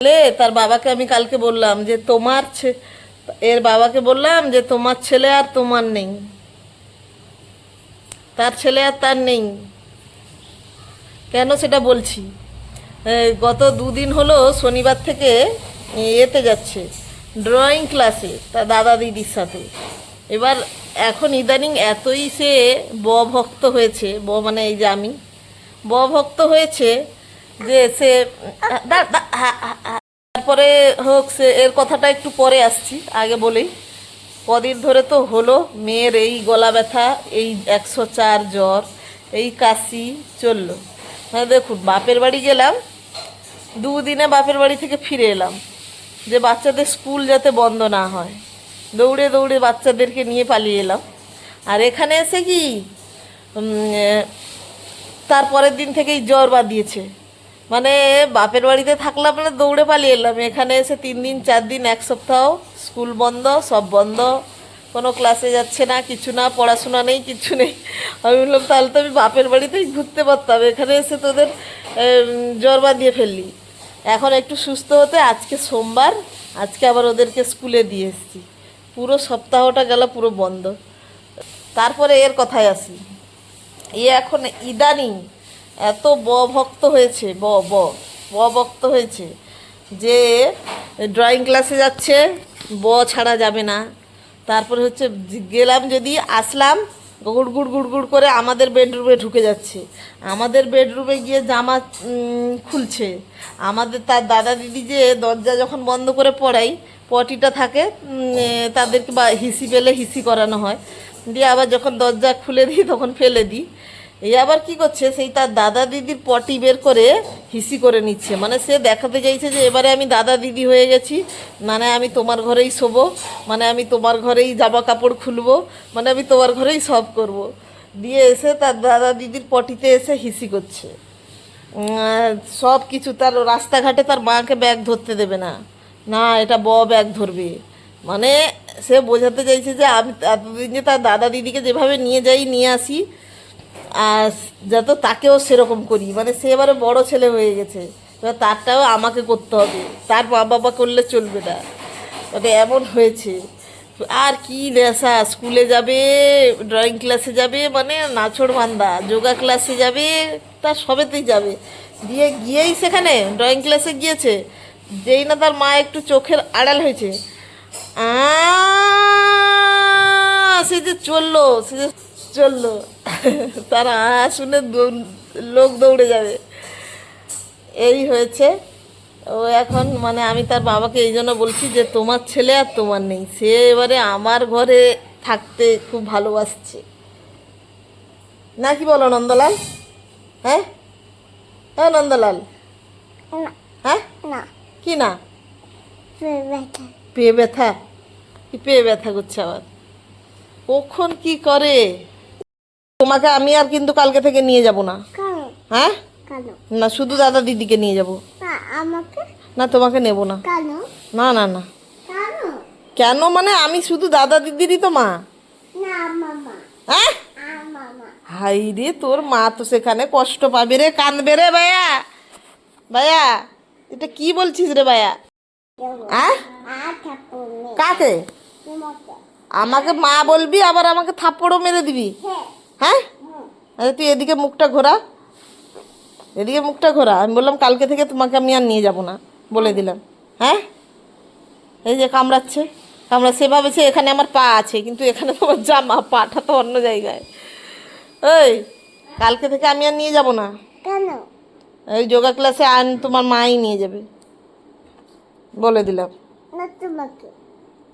বলে, তার বাবাকে আমি কালকে বললাম যে, তোমার এর বাবাকে বললাম যে, তোমার ছেলে আর তোমার নেই। তার ছেলে আর তার নেই। কেন সেটা বলছি? গত দুদিন হলো শনিবার থেকে এতে যাচ্ছে, ড্রয়িং ক্লাসে তার দাদা দিদির সাথে। এবার এখন ইদানিং এতই সে ব ভক্ত হয়েছে, ব মানে এই যে আমি, ব ভক্ত হয়েছে যে সে তারপরে হোক, সে, এর কথাটা একটু পরে আসছি, আগে বলেই। কদিন ধরে তো হলো, মেয়ের এই গলা ব্যথা, এই একশো চার জ্বর, এই কাশি চলল। হ্যাঁ দেখুন, বাপের বাড়ি গেলাম, দুদিনে বাপের বাড়ি থেকে ফিরে এলাম, যে বাচ্চাদের স্কুল যাতে বন্ধ না হয়। দৌড়ে দৌড়ে বাচ্চাদেরকে নিয়ে পালিয়ে এলাম। আর এখানে এসে কি তারপরের দিন থেকেই জ্বর বাঁধিয়েছে। মানে বাপের বাড়িতে থাকলাম মানে দৌড়ে পালিয়ে এলাম। এখানে এসে তিন দিন, চার দিন, এক সপ্তাহ স্কুল বন্ধ, সব বন্ধ। কোনো ক্লাসে যাচ্ছে না, কিছু না, পড়াশোনা নেই, কিছু নেই। আমি বললাম, তাহলে তো আমি বাপের বাড়িতেই ঘুরতে পারতাম। এখানে এসে তোদের জ্বর বাঁধিয়ে ফেললি। এখন একটু সুস্থ হতে আজকে সোমবার, আজকে আবার ওদেরকে স্কুলে দিয়ে এসেছি। পুরো সপ্তাহটা গেল, পুরো বন্ধ। তারপরে এর কথায় আসি। এ এখন ইদানিং এত ব ভক্ত হয়েছে, ব ব ব ভক্ত হয়েছে যে ড্রয়িং ক্লাসে যাচ্ছে, ব ছাড়া যাবে না। তারপরে হচ্ছে গেলাম যদি আসলাম, গুড় গুড় গুড় গুড় করে আমাদের বেডরুমে ঢুকে যাচ্ছে। আমাদের বেডরুমে গিয়ে জামা খুলছে। আমাদের তার দাদা দিদি যে দরজা যখন বন্ধ করে পড়াই, পটিটা থাকে তাদেরকে বা হিসি পেলে হিসি করানো হয়। দিয়ে আবার যখন দরজা খুলে দিই, তখন ফেলে দিই। এই আবার কি করছে, সেই তার দাদা দিদির পটি বের করে হিসি করে নিচ্ছে। মানে সে দেখাতে চাইছে যে, এবারে আমি দাদা দিদি হয়ে গেছি মানে আমি তোমার ঘরেই শোবো মানে আমি তোমার ঘরেই জামা কাপড় খুলবো মানে আমি তোমার ঘরেই সব করব। দিয়ে এসে তার দাদা দিদির পটিতে এসে হিসি করছে। সব কিছু তার রাস্তাঘাটে তার মাকে ব্যাগ ধরতে দেবে না। না, এটা ব ব্যাগ ধরবে। মানে সে বোঝাতে চাইছে যে, আমি এতদিন যে তার দাদা দিদিকে যেভাবে নিয়ে যাই, নিয়ে আসি যাতে তাকেও সেরকম করি। মানে সে এবারে বড় ছেলে হয়ে গেছে। এবার তারটাও আমাকে করতে হবে। তার মা বাবা করলে চলবে না। মানে এমন হয়েছে। আর কি নেশা? স্কুলে যাবে ড্রয়িং ক্লাসে যাবে মানে নাচড় বান্দা। যোগা ক্লাসে যাবে তার সবেতেই যাবে। দিয়ে গিয়েই সেখানে ড্রয়িং ক্লাসে গিয়েছে। যেই না তার মা একটু চোখের আড়াল হয়েছে। সে যে চলল, সে যে চলল। তার শুনে লোক দৌড়ে যাবে। এই হয়েছে। ও এখন মানে আমি তার বাবাকে এই জন্য বলছি যে তোমার ছেলে আর তোমার নেই। সে এবারে আমার ঘরে থাকতে খুব ভালোবাসছে। না কি বলো নন্দলাল? হ্যাঁ? হ্যাঁ নন্দলাল? হ্যাঁ? কি না? পেয়ে ব্যথা? কি পেয়ে ব্যথা করছে আবার? কখন কি করে? তোমাকে আমি আর কিন্তু কালকে থেকে নিয়ে যাব না। হ্যাঁ? না শুধু দাদা দিদিকে নিয়ে যাব। না তোমাকে নেব না। না না না। কেন? মানে আমি শুধু দাদা দিদিরই তো মা। হ্যাঁ? হাই রে তোর মা তো সেখানে কষ্ট পাবে রে কাঁদবে রে ভাইয়া। ভাইয়া এটা কি বলছিস রে ভাইয়া? হ্যাঁ কাকে? আমাকে মা বলবি আবার আমাকে থাপ্পড়ও মেরে দিবি? হ্যাঁ? আরে তুই এদিকে মুখটা ঘোরা। এদিকে মুখটা ঘোরা। আমি বললাম কালকে থেকে তোমাকে আমি আর নিয়ে যাব না বলে দিলাম। হ্যাঁ? এই যে কামড়াচ্ছে। কামড়া সেভাবে সে ভাবেছে এখানে আমার পা আছে কিন্তু এখানে তোমার জামা পাটা তো অন্য জায়গায়। ওই কালকে থেকে আমি আর নিয়ে যাব না। কেন? এই যোগা ক্লাসে আন তোমার মাই নিয়ে যাবে। বলে দিলাম। না তোমাকে।